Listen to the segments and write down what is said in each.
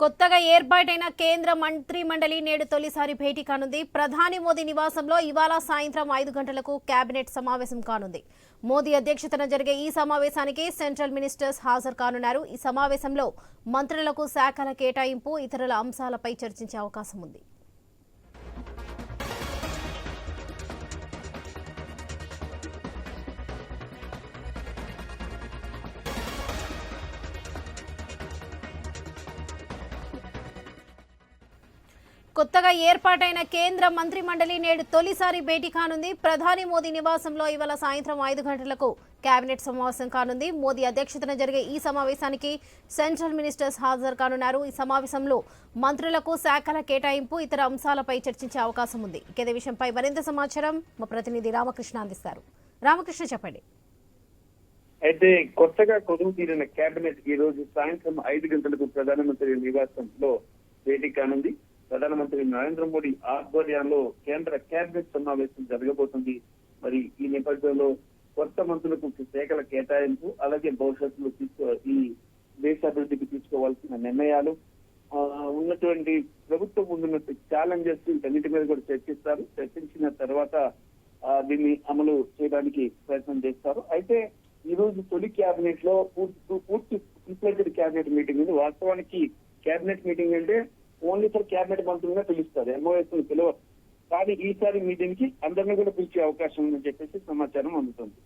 కొత్తగా ఏర్పాటైన కేంద్ర మంత్రి మండలి నేడు తొలిసారి భేటీ కానుంది. ప్రధాని మోదీ నివాసంలో ఇవాళ సాయంత్రం ఐదు గంటలకు కేబినెట్ సమావేశం కానుంది. మోదీ అధ్యక్షతన జరిగే ఈ సమావేశానికి సెంట్రల్ మినిస్టర్స్ హాజరు కానున్నారు. ఈ సమావేశంలో మంత్రులకు శాఖల కేటాయింపు ఇతరుల అంశాలపై చర్చించే అవకాశం ఉంది. కొత్తగా ఏర్పాటైన కేంద్ర మంత్రి మండలి నేడు తొలిసారి భేటీ కానుంది. ప్రధాని మోదీ నివాసంలో ఇవాళ సాయంత్రం ఐదు గంటలకు కేబినెట్ సమావేశం కానుంది. మోదీ అధ్యక్షతన జరిగే ఈ సమావేశానికి సెంట్రల్ మినిస్టర్స్ హాజరు కానున్నారు. ఈ సమావేశంలో మంత్రులకు శాఖల కేటాయింపు ఇతర అంశాలపై చర్చించే అవకాశం ఉంది. ఇక ఇదే విషయంపై మరింత సమాచారం మా ప్రతినిధి రామకృష్ణ అందిస్తారు. రామకృష్ణ చెప్పండి. అయితే కొత్తగా కొదువు తీరిన కేబినెట్ ఈ రోజు సాయంత్రం ఐదు గంటలకు ప్రధానమంత్రి నివాసంలో భేటీ కానుంది. ప్రధానమంత్రి నరేంద్ర మోడీ ఆధ్వర్యంలో కేంద్ర కేబినెట్ సమావేశం జరగబోతుంది. మరి ఈ నేపథ్యంలో కొత్త మంత్రులకు శాఖల కేటాయింపు అలాగే భవిష్యత్తులో తీసుకో ఈ దేశాభివృద్ధికి తీసుకోవాల్సిన నిర్ణయాలు ఉన్నటువంటి ప్రభుత్వం ముందున్నట్టు ఛాలెంజెస్ వీటన్నిటి మీద కూడా చర్చిస్తారు. చర్చించిన తర్వాత దీన్ని అమలు చేయడానికి ప్రయత్నం చేస్తారు. అయితే ఈ రోజు తొలి కేబినెట్లో పూర్తి పూర్తి ఫుల్ కేబినెట్ మీటింగ్ ఉంది. వాస్తవానికి కేబినెట్ మీటింగ్ అంటే ఓన్లీ ఫర్ కేబినెట్ మంత్రులుగా పిలుస్తారు. ఎంఓఎస్ని పిలవరు. కానీ ఈసారి మీటింగ్కి అందరినీ కూడా పిలిచే అవకాశం ఉందని చెప్పేసి సమాచారం అందుతుంది.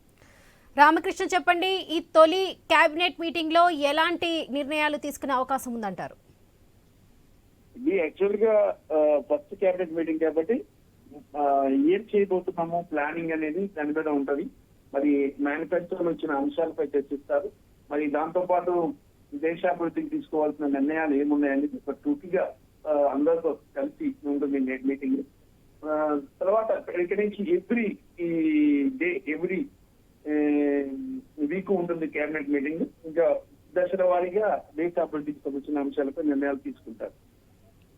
రామకృష్ణ చెప్పండి ఈ తొలి కేబినెట్ మీటింగ్లో ఎలాంటి నిర్ణయాలు తీసుకునే అవకాశం ఉందంటారు? ఇది యాక్చువల్గా ఫస్ట్ కేబినెట్ మీటింగ్ కాబట్టి ఏం చేయబోతున్నాము ప్లానింగ్ అనేది దాని మీద ఉంటది. మరి మేనిఫెస్టోలో వచ్చిన అంశాలపై చర్చిస్తారు. మరి దాంతో పాటు దేశాభివృద్ధికి తీసుకోవాల్సిన నిర్ణయాలు ఏమున్నాయనేది ఒక టూకీగా అందరితో కలిసి ఉంటుంది నెట్ మీటింగ్. తర్వాత ఇక్కడి నుంచి ఎవ్రీ ఈ డే ఎవ్రీ వీక్ ఉంటుంది కేబినెట్ మీటింగ్. ఇంకా దశల వారీగా దేశాభివృద్ధికి సంబంధించిన అంశాలపై నిర్ణయాలు తీసుకుంటారు.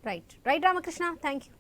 Right right Ramakrishna thank you